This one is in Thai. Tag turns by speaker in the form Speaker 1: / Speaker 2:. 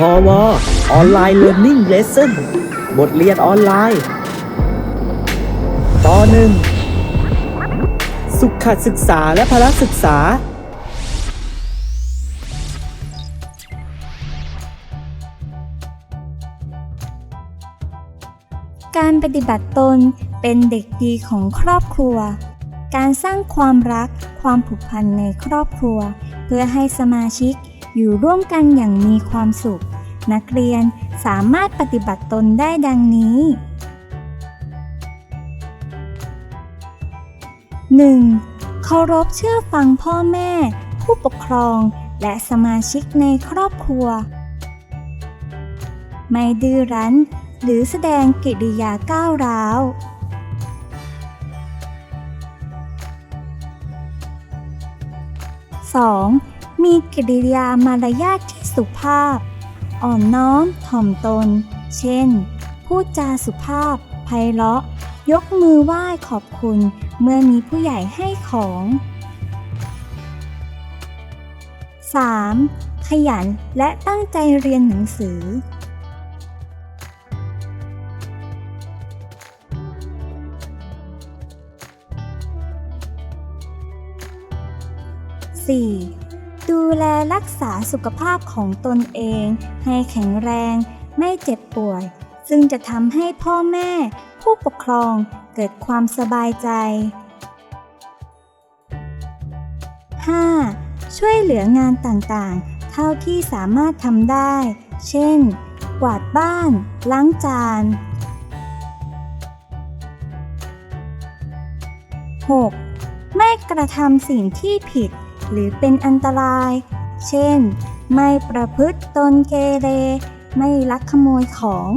Speaker 1: พอวออนไลน์เรียน i ิ g เลส s o n บทเรียนออนไลน์ ตอนหนึ่ง สุขศึกษาและพละศึกษา
Speaker 2: การปฏิบัติตนเป็นเด็กดีของครอบครัว การสร้างความรักความผูกพันในครอบครัว เพื่อให้สมาชิก อยู่ร่วมกันอย่างมีความสุข นักเรียนสามารถปฏิบัติตนได้ดังนี้ 1. เคารพเชื่อฟังพ่อแม่ ผู้ปกครองและสมาชิกในครอบครัว ไม่ดื้อรั้น หรือแสดงกิริยาก้าวร้าว 2. มีกิริยามารยาทที่สุภาพ อ่อนน้อมถ่อมตน เช่น พูดจาสุภาพไพเราะ ยกมือไหว้ขอบคุณเมื่อมีผู้ใหญ่ให้ของ 3. ขยันและตั้งใจเรียนหนังสือ 4. ดูแลรักษาสุขภาพของตนเอง ให้แข็งแรง ไม่เจ็บป่วย ซึ่งจะทำให้พ่อแม่ ผู้ปกครองเกิดความสบายใจ 5. ช่วยเหลืองานต่างๆ เท่าที่สามารถทำได้ เช่น กวาดบ้าน ล้างจาน 6. ไม่กระทำสิ่งที่ผิด หรือเป็นอันตราย เช่น ไม่ประพฤติตนเกเร ไม่ลักขโมยของ